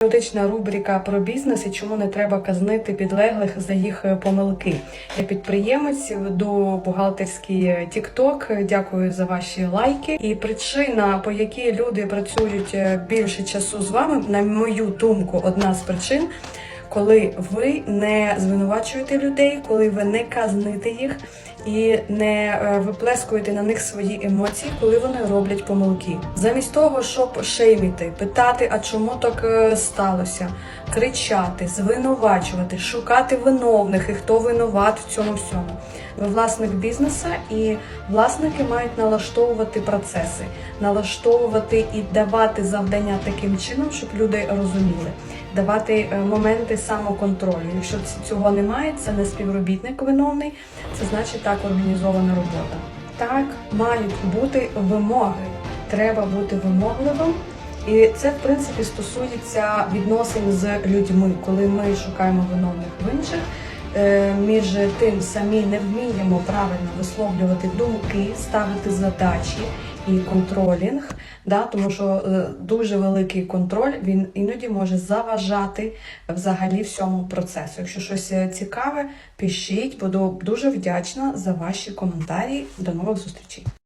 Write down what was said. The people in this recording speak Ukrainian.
Періодична рубрика про бізнес і чому не треба казнити підлеглих за їх е, помилки. Я підприємець, веду бухгалтерський тікток. Дякую за ваші лайки. І причина, по якій люди працюють е, більше часу з вами, на мою думку, одна з причин. Коли ви не звинувачуєте людей, коли ви не казните їх і не е, виплескуєте на них свої емоції, коли вони роблять помилки, замість того, щоб шейміти, питати, а чому так е, сталося, кричати, звинувачувати, шукати виновних і хто винуват в цьому всьому. Ви власник бізнесу, і власники мають налаштовувати процеси, налаштовувати і давати завдання таким чином, щоб люди розуміли, давати е, моменти самоконтролю. Якщо цього немає, це не співробітник виновний, це значить так організована робота. Так мають бути вимоги. Треба бути вимогливим. І це, в принципі, стосується відносин з людьми, коли ми шукаємо виновних в інших. е, Між тим самі не вміємо правильно висловлювати думки, ставити задачі і контролінг, да, тому що е, дуже великий контроль він іноді може заважати взагалі всьому процесу. Якщо щось е, цікаве, пишіть, буду дуже вдячна за ваші коментарі. До нових зустрічей.